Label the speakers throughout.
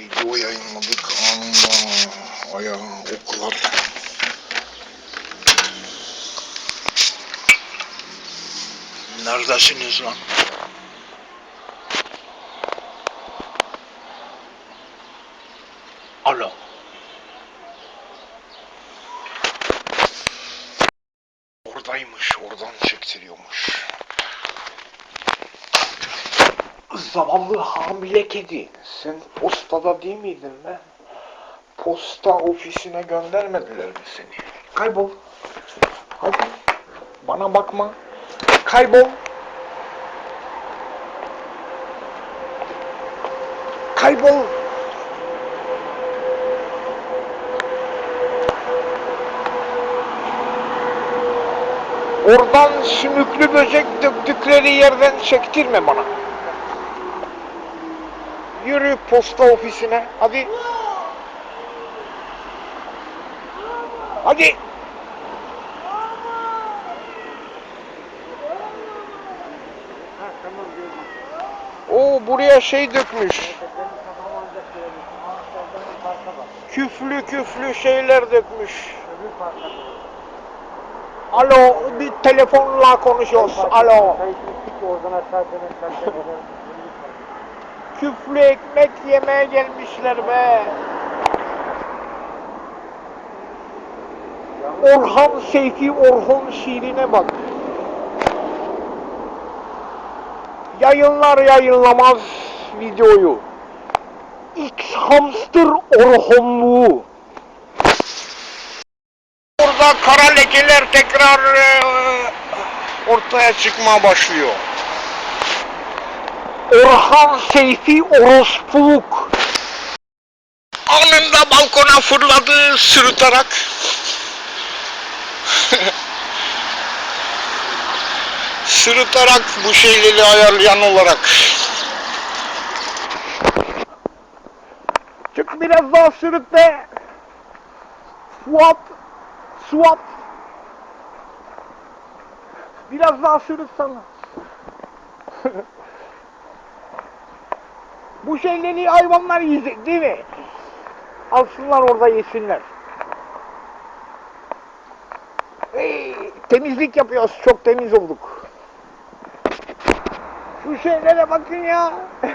Speaker 1: Video yayınladık anında ayağı oklar. Neredesiniz lan? Alo. Oradaymış, oradan çektiriyormuş. Zavallı hamile kedi. Sen postada değil miydin be? Posta ofisine göndermediler mi seni? Kaybol. Hadi. Bana bakma. Kaybol. Kaybol. Oradan sümüklü böcek döktükleri yerden çektirme bana. Yürü posta ofisine. Hadi. Hadi. Oo buraya şey dökmüş. Küflü küflü şeyler dökmüş. Alo bir telefonla konuşuyoruz. Alo. Küflü ekmek yemeye gelmişler be. Orhan Seyfi Orhun şiirine bak. Yayınlar yayınlamaz videoyu. X hamster Orhunluğu. Burada kara lekeler tekrar e, ortaya çıkmaya başlıyor. Orhan Seyfi Orospuluk. Anında balkona fırladı sırıtarak. sırıtarak bu şeyleri ayarlayan olarak. Çık biraz daha be. Swap. Swap. Biraz daha sırıtsana. Bu şeyleri hayvanlar yiyecek değil mi? Alsınlar orada yesinler. Hey, temizlik yapıyoruz. Çok temiz olduk. Şu şeylere bakın ya.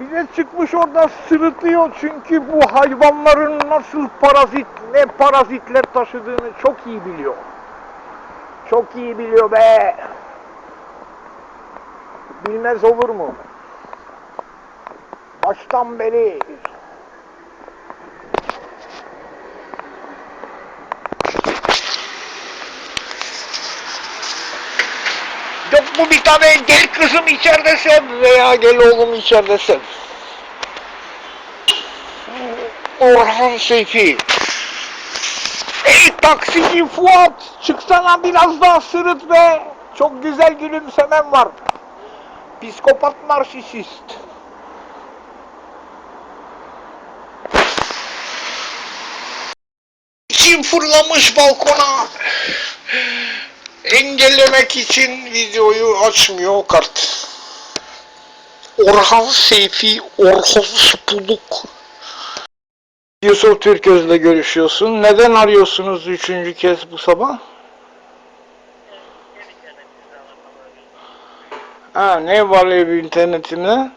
Speaker 1: Bize çıkmış orada sırıtıyor çünkü bu hayvanların nasıl parazit, ne parazitler taşıdığını çok iyi biliyor. Çok iyi biliyor be. Bilmez olur mu? Baştan beri. Yok bu bir tane gel kızım içeride sev veya gel oğlum içeride sev. Orhan Seyfi. Ey taksici Fuat çıksana biraz daha sırıt be. Çok güzel gülümsemen var. Psikopat narsisist. Kim fırlamış balkona? Engellemek için videoyu açmıyor kart. Orhan Seyfi Orhan Spuluk. Yusuf Türköz'le görüşüyorsun. Neden arıyorsunuz üçüncü kez bu sabah? Ha, ne var ev internetimde?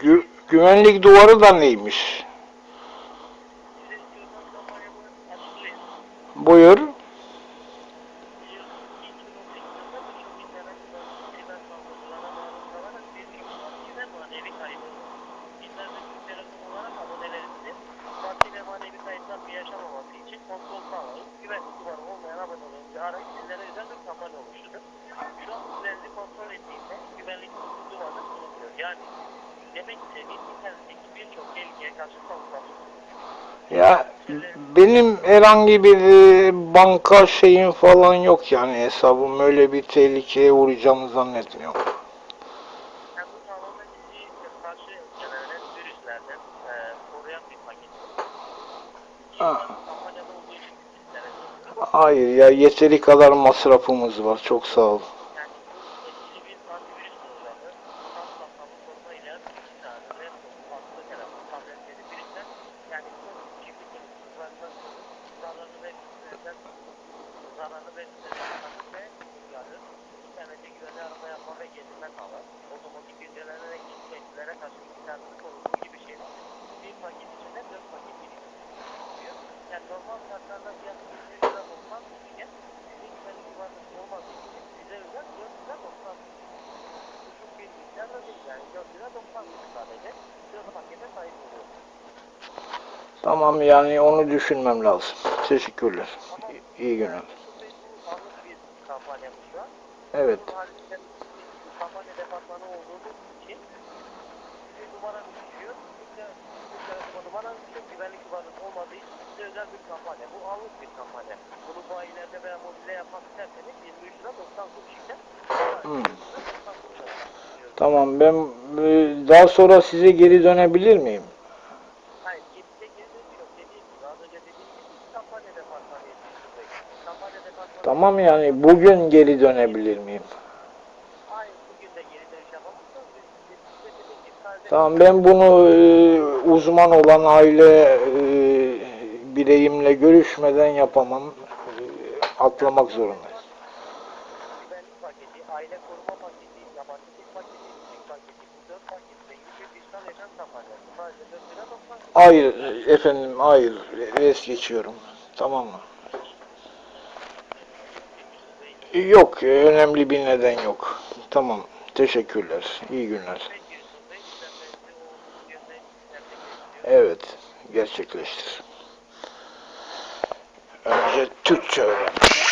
Speaker 1: Gü- güvenlik duvarı da neymiş? Buyur.
Speaker 2: Yani Demek ki birçok tehlikeye karşı savunmalısınız.
Speaker 1: Ya benim herhangi bir e, banka şeyim falan yok yani hesabım öyle bir tehlikeye uğrayacağımı zannetmiyorum. Ha. Hayır ya yeteri kadar masrafımız var çok sağ
Speaker 2: olun.
Speaker 1: Tamam yani onu düşünmem lazım. Teşekkürler. İyi günler. Evet. Hmm. Tamam ben e, daha sonra size geri dönebilir miyim? Tamam yani bugün geri dönebilir miyim? Tamam ben bunu e, uzman olan aile e, bireyimle görüşmeden yapamam. E, atlamak
Speaker 2: zorundayım.
Speaker 1: Hayır efendim hayır. Es geçiyorum. Tamam mı? Yok, e, önemli bir neden yok. Tamam, teşekkürler. İyi günler. Evet, gerçekleştir. Önce Türkçe öğrenmiş.